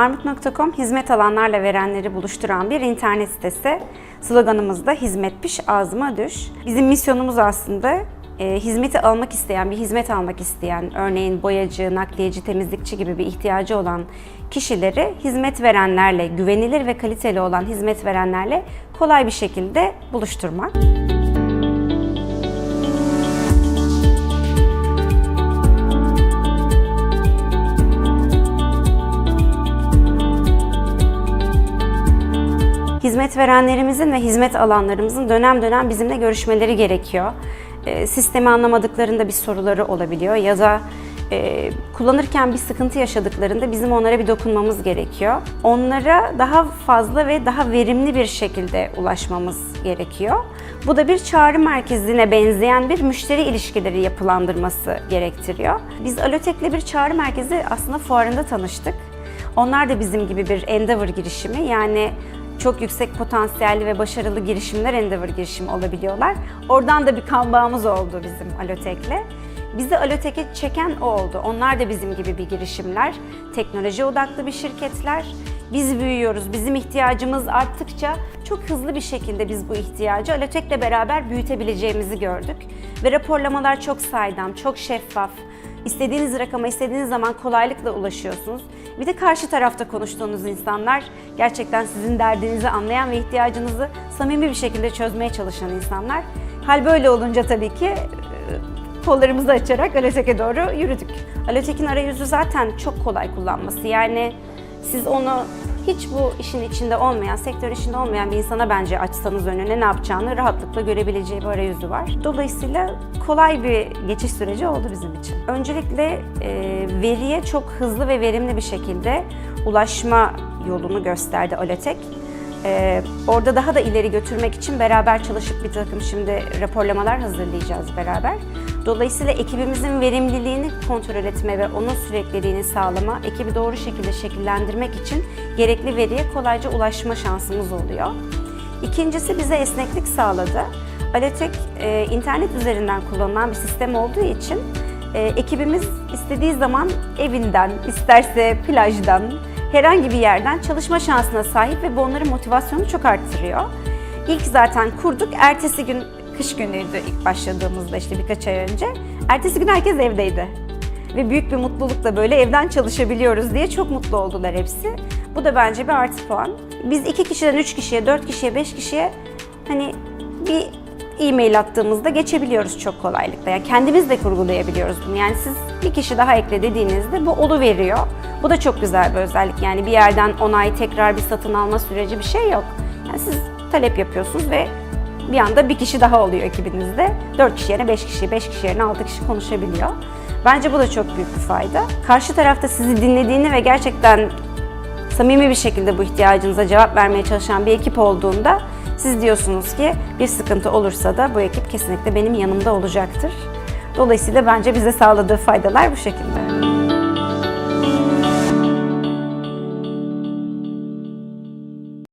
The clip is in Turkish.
Armut.com hizmet alanlarla verenleri buluşturan bir internet sitesi. Sloganımız da hizmet piş ağzıma düş. Bizim misyonumuz aslında e, hizmeti almak isteyen, bir hizmet almak isteyen, örneğin boyacı, nakliyeci, temizlikçi gibi bir ihtiyacı olan kişileri hizmet verenlerle, güvenilir ve kaliteli olan hizmet verenlerle kolay bir şekilde buluşturmak. Hizmet verenlerimizin ve hizmet alanlarımızın dönem dönem bizimle görüşmeleri gerekiyor. E, sistemi anlamadıklarında bir soruları olabiliyor ya da e, kullanırken bir sıkıntı yaşadıklarında bizim onlara bir dokunmamız gerekiyor. Onlara daha fazla ve daha verimli bir şekilde ulaşmamız gerekiyor. Bu da bir çağrı merkezine benzeyen bir müşteri ilişkileri yapılandırması gerektiriyor. Biz Alotek'le bir çağrı merkezi aslında fuarında tanıştık. Onlar da bizim gibi bir Endeavor girişimi yani çok yüksek potansiyelli ve başarılı girişimler Endeavor girişimi olabiliyorlar. Oradan da bir kan bağımız oldu bizim Alotek'le. Bizi Alotek'e çeken o oldu. Onlar da bizim gibi bir girişimler. Teknoloji odaklı bir şirketler. Biz büyüyoruz. Bizim ihtiyacımız arttıkça çok hızlı bir şekilde biz bu ihtiyacı Alotek'le beraber büyütebileceğimizi gördük. Ve raporlamalar çok saydam, çok şeffaf. İstediğiniz rakama istediğiniz zaman kolaylıkla ulaşıyorsunuz. Bir de karşı tarafta konuştuğunuz insanlar gerçekten sizin derdinizi anlayan ve ihtiyacınızı samimi bir şekilde çözmeye çalışan insanlar. Hal böyle olunca tabii ki e, kollarımızı açarak Alotek'e doğru yürüdük. Alotek'in arayüzü zaten çok kolay kullanması. Yani siz onu hiç bu işin içinde olmayan, sektör içinde olmayan bir insana bence açsanız önüne ne yapacağını rahatlıkla görebileceği bir arayüzü var. Dolayısıyla kolay bir geçiş süreci oldu bizim için. Öncelikle e, veriye çok hızlı ve verimli bir şekilde ulaşma yolunu gösterdi Alotek. Ee, orada daha da ileri götürmek için beraber çalışıp bir takım şimdi raporlamalar hazırlayacağız beraber. Dolayısıyla ekibimizin verimliliğini kontrol etme ve onun sürekliliğini sağlama, ekibi doğru şekilde şekillendirmek için gerekli veriye kolayca ulaşma şansımız oluyor. İkincisi bize esneklik sağladı. Aletek e, internet üzerinden kullanılan bir sistem olduğu için e, ekibimiz istediği zaman evinden, isterse plajdan, herhangi bir yerden çalışma şansına sahip ve bu onların motivasyonunu çok arttırıyor. İlk zaten kurduk, ertesi gün kış günüydü ilk başladığımızda işte birkaç ay önce. Ertesi gün herkes evdeydi. Ve büyük bir mutlulukla böyle evden çalışabiliyoruz diye çok mutlu oldular hepsi. Bu da bence bir artı puan. Biz iki kişiden üç kişiye, dört kişiye, beş kişiye hani bir e-mail attığımızda geçebiliyoruz çok kolaylıkla. Yani kendimiz de kurgulayabiliyoruz bunu. Yani siz bir kişi daha ekle dediğinizde bu olu veriyor. Bu da çok güzel bir özellik. Yani bir yerden onay tekrar bir satın alma süreci bir şey yok. Yani siz talep yapıyorsunuz ve bir anda bir kişi daha oluyor ekibinizde. 4 kişi yerine 5 kişi, 5 kişi yerine 6 kişi konuşabiliyor. Bence bu da çok büyük bir fayda. Karşı tarafta sizi dinlediğini ve gerçekten samimi bir şekilde bu ihtiyacınıza cevap vermeye çalışan bir ekip olduğunda siz diyorsunuz ki bir sıkıntı olursa da bu ekip kesinlikle benim yanımda olacaktır. Dolayısıyla bence bize sağladığı faydalar bu şekilde.